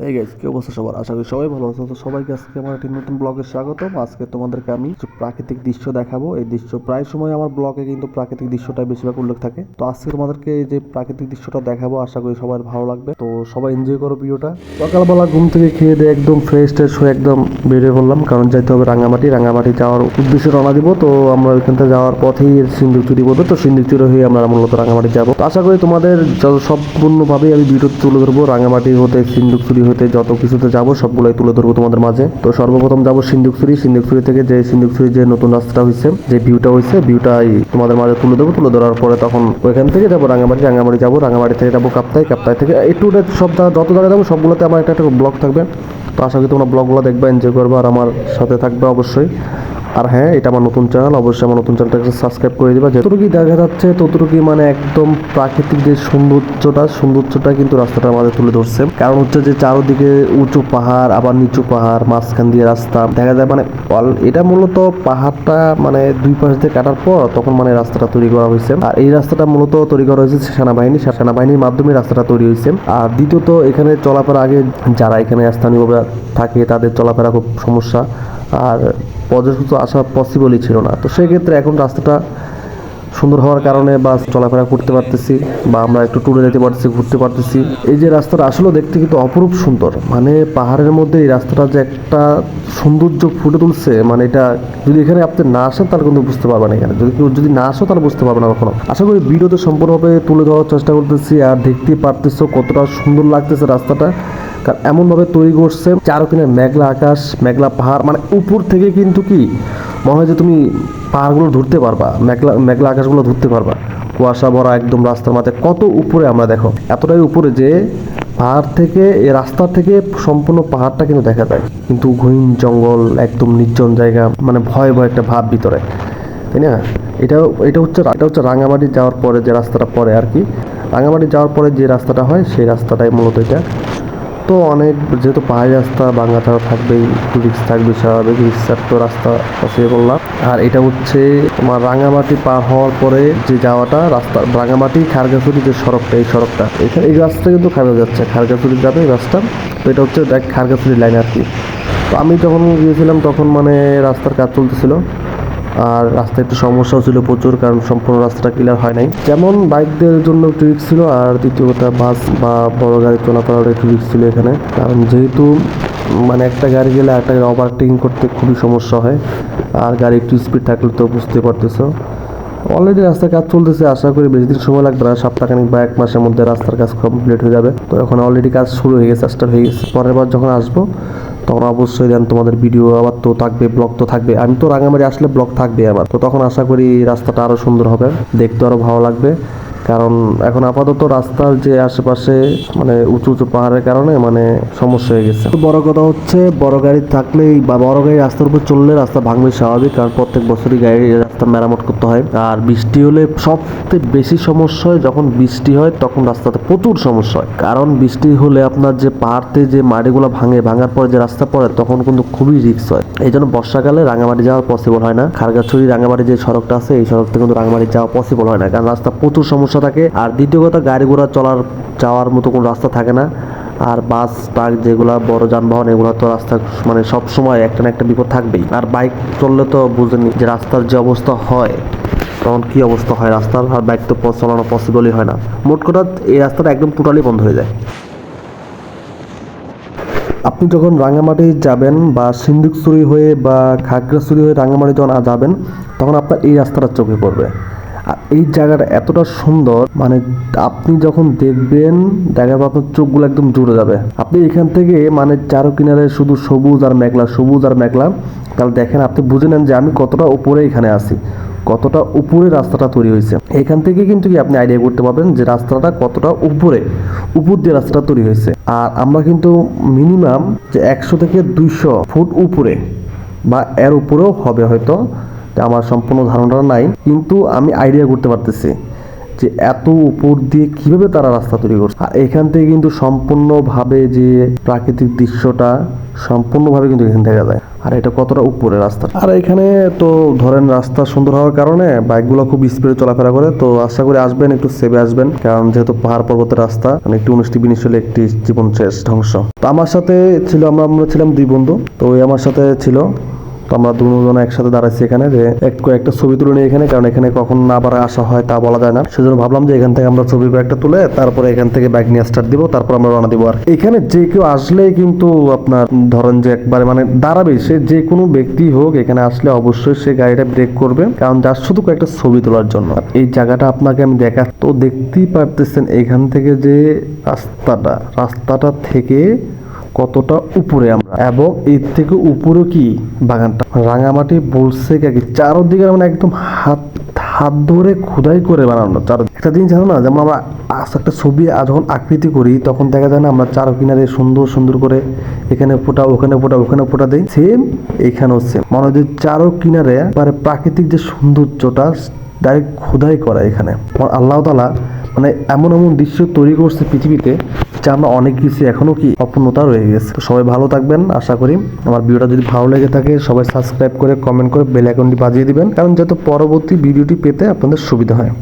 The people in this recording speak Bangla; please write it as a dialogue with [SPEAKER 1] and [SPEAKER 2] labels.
[SPEAKER 1] এই গাইস কি অবস্থা সবার? আশা করি সবাই ভালো আছো তো সবাইকে আজকে আমার একটি নতুন ব্লগে স্বাগতম। আজকে তোমাদেরকে আমি প্রাকৃতিক দৃশ্য দেখাবো। এই দৃশ্য প্রায় সময় আমার ব্লগে কিন্তু প্রাকৃতিক দৃশ্যটা বেশিরভাগ উল্লেখ থাকে। তো আজকে তোমাদেরকে যে প্রাকৃতিক দৃশ্যটা দেখাবো, আশা করি সবার ভালো লাগবে। তো সবাই এনজয় করো ভিডিওটা। সকালবেলা ঘুম থেকে খেয়ে দিয়ে একদম ফ্রেশ ট্রেশ হয়ে একদম বেরিয়ে পড়লাম। কারণ যাইতে হবে রাঙামাটি। রাঙামাটি যাওয়ার উদ্দেশ্যে রওনা দিব। তো আমরা ওইখান থেকে যাওয়ার পথেই সিন্ধুক চুরি বলব তো সিন্ধুক চুরি হয়ে আমরা মূলত রাঙামাটি যাব। আশা করি তোমাদের সম্পূর্ণভাবেই আমি ভিডিও তুলে ধরবো, রাঙামাটি হতে সিন্ধুক হতে যত কিছুতে যাব, সবগুলোই তুলে ধরবো তোমাদের মাঝে। তো সর্বপ্রথম যাব সিন্ধুকছড়ি। সিন্ধুকছড়ি থেকে যে সিন্ধুকছড়ি যে নতুন রাস্তাটা হয়েছে যে ভিউটা হয়েছে ভিউটাই তোমাদের মাঝে তুলে দেবো তুলে ধরার পরে তখন ওইখান থেকে যাব রাঙামাটি রাঙামাটি যাব। রাঙামাটি থেকে যাব কাপ্তাই। কাপ্তাই থেকে একটু সব যত জায়গায় যাব, সবগুলোতে আমার একটা একটা ব্লগ থাকবে। তো আশা করি তোমরা ব্লগগুলো দেখবে এনজয় করবে, আর আমার সাথে থাকবে অবশ্যই। আর হ্যাঁ এটা আমার নতুন চ্যানেল অবশ্যই আমার নতুন চ্যানেলটাকে সাবস্ক্রাইব করে দিবা। যতটুকুই দেখা যাচ্ছে, ততটুকুই মানে একদম প্রাকৃতিক যে সৌন্দর্যটা সৌন্দর্যটা কিন্তু রাস্তাটা আমাদের তুলে ধরছে। কারণ হচ্ছে যে চারোদিকে উঁচু পাহাড়, আবার নিচু পাহাড়, মাঝখান দিয়ে রাস্তা। দেখা যায় মানে এটা মূলত পাহাড়টা মানে দুই পাশ দিয়ে কাটার পর তখন মানে রাস্তাটা তৈরি করা হয়েছে। আর এই রাস্তাটা মূলত তৈরি করা হয়েছে সেনাবাহিনী, সেনাবাহিনীর মাধ্যমে রাস্তাটা তৈরি হয়েছে। আর দ্বিতীয়ত, এখানে চলাফেরা আগে যারা এখানে স্থানীয়ভাবে থাকে, তাদের চলাফেরা খুব সমস্যা। আর পর্যটক তো আসা পসিবলই ছিল না। তো সেক্ষেত্রে এখন রাস্তাটা সুন্দর হওয়ার কারণে বা চলাফেরা করতে পারতেছি বা আমরা একটু ট্যুরে যেতে পারতেছি, ঘুরতে পারতেছি। এই যে রাস্তাটা আসলে দেখতে কিন্তু অপরূপ সুন্দর। মানে পাহাড়ের মধ্যে এই রাস্তাটা যে একটা সৌন্দর্য ফুটে তুলছে মানে এটা যদি এখানে আপনি না আসেন তাহলে কিন্তু বুঝতে পারবেন এখানে। যদি কেউ যদি না আসো তাহলে বুঝতে পারবে না কখনো। আশা করি ভিডিওতে সম্পূর্ণভাবে তুলে ধরার চেষ্টা করতেছি আর দেখতে পারতেছো কতটা সুন্দর লাগতেছে রাস্তাটা। কারণ এমনভাবে তৈরি করছে চারো কিনে মেঘলা আকাশ, মেঘলা পাহাড় মানে উপর থেকে কিন্তু কি, মনে হয় যে তুমি পাহাড়গুলো ধরতে পারবা, মেঘলা মেঘলা আকাশগুলো ধরতে পারবা। কুয়াশা ভরা একদম রাস্তার মাঝে, কত উপরে আমরা দেখো, এতটাই উপরে যে পাহাড় থেকে এই রাস্তা থেকে সম্পূর্ণ পাহাড়টা কিন্তু দেখা যায়। কিন্তু ঘইন জঙ্গল, একদম নির্জন জায়গা মানে ভয় ভয় একটা ভাব ভিতরে। তাই না? এটা এটা হচ্ছে এটা হচ্ছে রাঙামাটি যাওয়ার পরে যে রাস্তাটা পরে আর কি, রাঙামাটি যাওয়ার পরে যে রাস্তাটা হয়, সেই রাস্তাটাই মূলত এটা। তো অনেক, যেহেতু পাহাড়ি রাস্তা, বাংলা ছাড়া থাকবেই রিক্স থাকবে স্বাভাবিক রিক্সার তো রাস্তা পসিবল বললাম আর এটা হচ্ছে তোমার রাঙামাটি পার হওয়ার পরে যে যাওয়াটা, রাস্তা, রাঙামাটি খারগাছড়ি যে সড়কটা, এই সড়কটা। এখানে, এই রাস্তা কিন্তু খারাপ যাচ্ছে, খারগাছড়ি যাবে এই রাস্তা। তো এটা হচ্ছে দেখ, খারগাছড়ি লাইন আর কি। তো আমি যখন গিয়েছিলাম, তখন মানে রাস্তার কাজ চলতেছিল। আর রাস্তায় একটু সমস্যাও ছিল প্রচুর, কারণ সম্পূর্ণ রাস্তাটা ক্লিয়ার হয় নাই। যেমন বাইকদের জন্য একটু রিক্স ছিল, আর দ্বিতীয় কথা বাস বা বড় গাড়ি চলাফেরার একটু রিক্স ছিল এখানে। কারণ যেহেতু মানে একটা গাড়ি গেলে একটা গাড়ি ওভারটেকিং করতে খুবই সমস্যা হয়, আর গাড়ি একটু স্পিড থাকলে তো বুঝতে পারতেছো। অলরেডি রাস্তার কাজ চলতেছে, আশা করি বেশি দিন সময় লাগবে না সপ্তাহখানিক বা এক মাসের মধ্যে রাস্তার কাজ কমপ্লিট হয়ে যাবে। তো এখন অলরেডি কাজ শুরু হয়ে গেছে স্টার্ট হয়ে গেছে। পরের বার যখন আসব তখন অবশ্যই দেন তোমাদের ভিডিও আবার তো থাকবে ব্লগ তো থাকবে। আমি তো রাঙামারি আসলে ব্লগ থাকবে আমার। তো তখন আশা করি রাস্তাটা আরও সুন্দর হবে, দেখতে আরও ভালো লাগবে। কারণ এখন আপাতত রাস্তার যে আশেপাশে মানে উঁচু উঁচু পাহাড়ের কারণে মানে সমস্যা হয়ে গেছে। বড় কথা হচ্ছে, বড় গাড়ি থাকলেই বা বড় গাড়ি রাস্তার উপর চললে রাস্তা ভাঙবে স্বাভাবিক, কারণ প্রত্যেক বছরই গাড়ি রাস্তা মেরামত করতে হয়। আর বৃষ্টি হলে সবচেয়ে বেশি সমস্যা হয় যখন বৃষ্টি হয়, তখন রাস্তাতে প্রচুর সমস্যা হয়। কারণ বৃষ্টি হলে আপনার যে পাহাড়তে যে মাটিগুলো ভাঙে, ভাঙার পরে যে রাস্তা পড়ে, তখন কিন্তু খুবই রিস্ক হয়। এই জন্য বর্ষাকালে রাঙামাটি যাওয়া পসিবল হয় না। খারগাছড়ি রাঙামাটি যে সড়কটা আছে, এই সড়কটা কিন্তু রাঙামাটি যাওয়া পসিবল হয় না, কারণ রাস্তা প্রচুর সমস্যা থাকে। আর দ্বিতীয় কথা, গাড়ি ঘোড়া চলার, যাওয়ার মতো কোনো রাস্তা থাকে না। আর বাস, ট্রাক যেগুলো, বড় যানবাহন, এগুলো তো রাস্তা মানে সব সময় একটা না একটা বিপদ থাকবেই। আর বাইক চললে তো বুঝেনি যে রাস্তার যে অবস্থা হয়, তখন কি অবস্থা হয় রাস্তার? আর বাইক তো চালানো পসিবলই হয় না। মোট কথা, এই রাস্তাটা একদম টোটালি বন্ধ হয়ে যায়। আপনি যখন রাঙামাটি যাবেন বা সিন্ধুকছড়ি হয়ে বা খাগড়াছড়ি হয়ে রাঙামাটি যখন যাবেন, তখন আপনার এই রাস্তাটা চোখে পড়বে। আর এই জায়গাটা এতটা সুন্দর মানে আপনি যখন দেখবেন দেখার পর আপনার চোখগুলো একদম জুড়ে যাবে। আপনি এখান থেকে মানে চারো কিনারে শুধু সবুজ আর মেঘলা, সবুজ আর মেঘলা তাহলে দেখেন আপনি বুঝে নেন যে আমি কতটা উপরে এখানে আছি, কতটা উপরে রাস্তাটা তৈরি হয়েছে। এখান থেকে কিন্তু কি আপনি আইডিয়া করতে পারবেন যে রাস্তাটা কতটা উপরে, উপর দিয়ে রাস্তাটা তৈরি হয়েছে। আর আমরা কিন্তু মিনিমাম যে একশো থেকে দুইশো ফুট উপরে, বা এর উপরেও হবে হয়তো আমার সম্পূর্ণ ধারণাটা নাই, কিন্তু আমি আইডিয়া করতে পারতেছি যে এত উপর দিয়ে কীভাবে তারা রাস্তা তৈরি করছে। আর এখান থেকে কিন্তু সম্পূর্ণভাবে যে প্রাকৃতিক দৃশ্যটা সম্পূর্ণভাবে কিন্তু এখানে দেখা যায়। আর এটা কতটা উপরে রাস্তা? আর এখানে তো ধরেন রাস্তা সুন্দর হওয়ার কারণে বাইকগুলো খুব স্পিডে চলাফেরা করে, তো আশা করি আসবেন, একটু সেভে আসবেন, কারণ যেহেতু পাহাড় পর্বতের রাস্তা মানে একটু উনিশটি বিনিশ হলে একটি জীবন শেষ, ধ্বংস। তো আমার সাথে ছিল, আমরা আমরা ছিলাম দুই বন্ধু, তো আমার সাথে ছিল তো আমরা দুজন একসাথে দাঁড়াচ্ছি এখানে যে এক কয়েকটা ছবি তুলে নিই এখানে, কারণ এখানে কখন না আবার আসা হয় তা বলা যায় না। সেজন্য ভাবলাম যে এখান থেকে আমরা ছবি কয়েকটা তুলে তারপরে এখান থেকে বাইক নিয়ে স্টার্ট দিব, তারপর আমরা রওনা দিব আর। এখানে যে কেউ আসলেই কিন্তু আপনার ধরেন যে একবারে মানে দাঁড়াবে সে, যে কোনো ব্যক্তি হোক এখানে আসলে অবশ্যই সে গাড়িটা ব্রেক করবে, কারণ যার শুধু কয়েকটা ছবি তোলার জন্য। এই জায়গাটা আপনাকে আমি দেখা তো দেখতেই পারতেছেন এখান থেকে যে রাস্তাটা রাস্তাটা থেকে কতটা উপরে আমরা? এবং এর থেকে উপরে কি বাগানটা? রাঙামাটি বলছে কি চারদিকে মানে একদম হাত হাত ধরে খোদাই করে বানানো চার একটা জিনিস জানো না, যেমন আমরা একটা ছবি যখন আকৃতি করি, তখন দেখা যায় না আমরা চার কিনারে সুন্দর সুন্দর করে এখানে ফোটা, ওখানে ফোটা ওখানে ফোটা দেই। সেম এখানেও সেম মানে যে চারো কিনারে মানে প্রাকৃতিক যে সৌন্দর্যটা ডাইরেক্ট খোদাই করা এখানে। আল্লাহ তালা মানে এমন এমন দৃশ্য তৈরি করছে পৃথিবীতে যা আমরা অনেক কিছু এখনও কি অপূর্ণতা রয়ে গেছে। সবাই ভালো থাকবেন, আশা করি। আমার ভিডিওটা যদি ভালো লেগে থাকে, সবাই সাবস্ক্রাইব করে কমেন্ট করে বেল আইকনটি বাজিয়ে দিবেন। কারণ যাতে পরবর্তী ভিডিওটি পেতে আপনাদের সুবিধা হয়।